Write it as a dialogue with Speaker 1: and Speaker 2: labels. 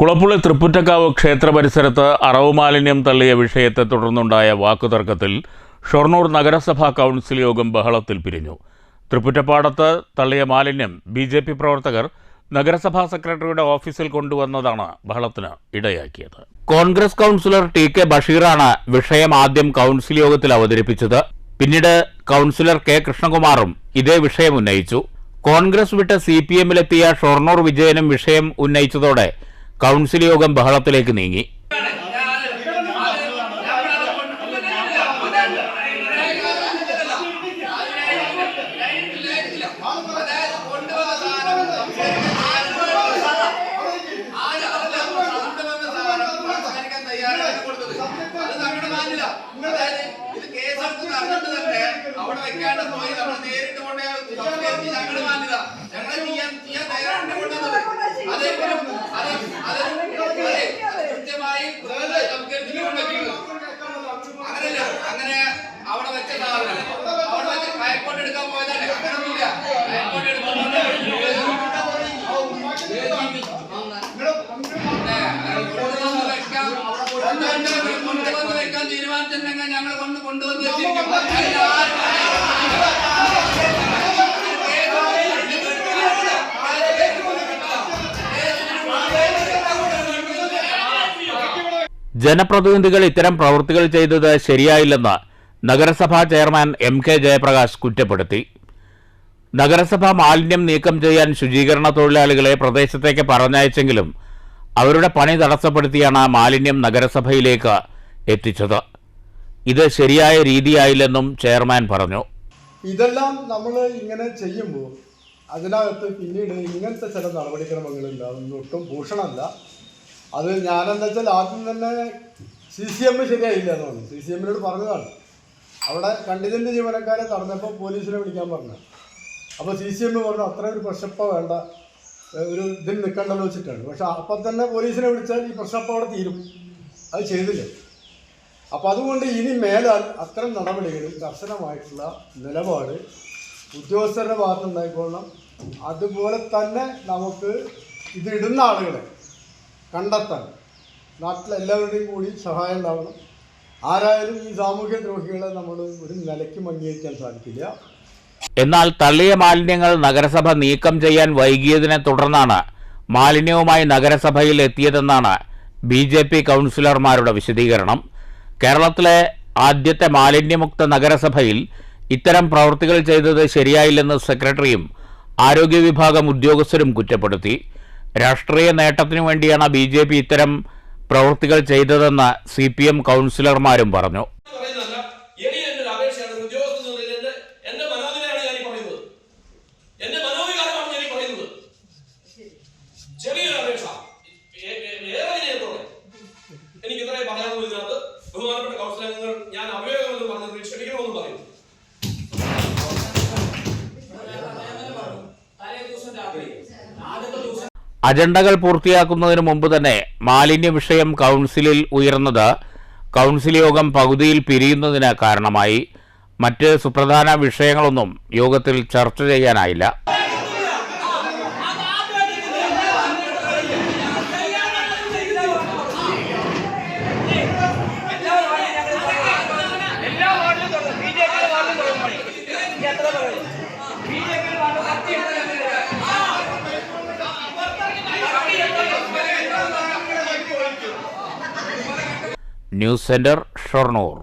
Speaker 1: കുളപ്പുള്ളി തൃപ്പുറ്റക്കാവ് ക്ഷേത്ര പരിസരത്ത് അറവ് മാലിന്യം തള്ളിയ വിഷയത്തെ തുടർന്നുണ്ടായ വാക്കുതർക്കത്തിൽ ഷൊർണൂർ നഗരസഭാ കൗൺസിൽ യോഗം ബഹളത്തിൽ പിരിഞ്ഞു. തൃപ്പുറ്റപ്പാടത്ത് തള്ളിയ മാലിന്യം ബി ജെ പി പ്രവർത്തകർ നഗരസഭാ സെക്രട്ടറിയുടെ ഓഫീസിൽ കൊണ്ടുവന്നതാണ് ബഹളത്തിന് ഇടയാക്കിയത്. കോൺഗ്രസ് കൗൺസിലർ ടി കെ ബഷീറാണ് വിഷയം ആദ്യം കൗൺസിൽ യോഗത്തിൽ അവതരിപ്പിച്ചത്. പിന്നീട് കൗൺസിലർ കെ കൃഷ്ണകുമാറും ഇതേ വിഷയം ഉന്നയിച്ചു. കോൺഗ്രസ് വിട്ട് സി പി എമ്മിലെത്തിയ ഷൊർണൂർ വിജയനും വിഷയം ഉന്നയിച്ചതോടെ കൗൺസിൽ യോഗം ബഹളത്തിലേക്ക് നീങ്ങി.
Speaker 2: അവിടെ വെക്കാണ്ട് പോയി. നമ്മൾ നേരിട്ട് കൊണ്ടേ സംസ്കരിച്ച് കൊണ്ടുവന്ന് വെക്കാൻ തീരുമാനിച്ചിട്ടുണ്ടെങ്കിൽ ഞങ്ങൾ കൊണ്ട് കൊണ്ടുവന്ന്
Speaker 1: ജനപ്രതിനിധികൾ ഇത്തരം പ്രവൃത്തികൾ ചെയ്തത് ശരിയായില്ലെന്ന് നഗരസഭാ ചെയർമാൻ എം കെ ജയപ്രകാശ് കുറ്റപ്പെടുത്തി. നഗരസഭ മാലിന്യം നീക്കം ചെയ്യാൻ ശുചീകരണ തൊഴിലാളികളെ പ്രദേശത്തേക്ക് പറഞ്ഞയച്ചെങ്കിലും അവരുടെ പണി തടസ്സപ്പെടുത്തിയാണ് മാലിന്യം നഗരസഭയിലേക്ക് എത്തിച്ചത്. ഇത് ശരിയായ രീതിയായില്ലെന്നും ചെയർമാൻ പറഞ്ഞു.
Speaker 3: ഇതെല്ലാം നമ്മൾ ഇങ്ങനെ ചെയ്യുമ്പോൾ അതിനകത്ത് പിന്നീട് ഇങ്ങനത്തെ ചില നടപടിക്രമങ്ങളില്ല അതൊന്നും ഒട്ടും ഭൂഷണമല്ല. അത് ഞാനെന്താ വെച്ചാൽ ആദ്യം തന്നെ സി സി എം ശരിയായില്ല എന്ന് പറഞ്ഞു. സി സി എമ്മിനോട് പറഞ്ഞതാണ്. അവിടെ കണ്ടിജന്റ് ജീവനക്കാരെ തടഞ്ഞപ്പോൾ പോലീസിനെ വിളിക്കാൻ പറഞ്ഞു. അപ്പോൾ സി സി എം പറഞ്ഞു അത്ര ഒരു പ്രശ്നപ്പ വേണ്ട. ഒരു ഇതിൽ നിൽക്കണ്ടല്ലോ വെച്ചിട്ടാണ്. പക്ഷെ അപ്പം തന്നെ പോലീസിനെ വിളിച്ചാൽ ഈ പ്രശ്നം അപ്പോൾ അവിടെ തീരും. അത് ചെയ്തില്ല. അപ്പോൾ അതുകൊണ്ട് ഇനി മേലാൽ അത്തരം നടപടികളിൽ കർശനമായിട്ടുള്ള നിലപാട് ഉദ്യോഗസ്ഥരുടെ ഭാഗത്തുണ്ടായിക്കൊള്ളണം അതുപോലെ തന്നെ നമുക്ക് ഇത് ഇടുന്ന ആളുകളെ കണ്ടെത്താൻ നാട്ടിലെല്ലാവരുടെയും കൂടി സഹായം ഉണ്ടാവണം. ആരായാലും ഈ സാമൂഹ്യ ദ്രോഹികളെ നമ്മൾ ഒരു നിലയ്ക്ക് അംഗീകരിക്കാൻ സാധിക്കില്ല.
Speaker 1: എന്നാൽ തള്ളിയ മാലിന്യങ്ങൾ നഗരസഭ നീക്കം ചെയ്യാൻ വൈകിയതിനെ തുടർന്നാണ് മാലിന്യവുമായി നഗരസഭയിൽ എത്തിയതെന്നാണ് ബി ജെ പി കൗൺസിലർമാരുടെ വിശദീകരണം. കേരളത്തിലെ ആദ്യത്തെ മാലിന്യമുക്ത നഗരസഭയിൽ ഇത്തരം പ്രവൃത്തികൾ ചെയ്തത് ശരിയായില്ലെന്ന് സെക്രട്ടറിയും ആരോഗ്യ വിഭാഗം ഉദ്യോഗസ്ഥരും കുറ്റപ്പെടുത്തി. രാഷ്ട്രീയ നേട്ടത്തിനു വേണ്ടിയാണ് ബി ഇത്തരം പ്രവൃത്തികൾ ചെയ്തതെന്ന് സി പി എം കൗൺസിലർമാരും പറഞ്ഞു. അജണ്ടകൾ പൂർത്തിയാക്കുന്നതിന് മുമ്പ് തന്നെ മാലിന്യ വിഷയം കൗൺസിലിൽ ഉയർന്നത് കൗൺസിൽ യോഗം പകുതിയിൽ പിരിയുന്നതിന് കാരണമായി. മറ്റ് സുപ്രധാന വിഷയങ്ങളൊന്നും യോഗത്തിൽ ചർച്ച ചെയ്യാനായില്ല. News centre Shoranur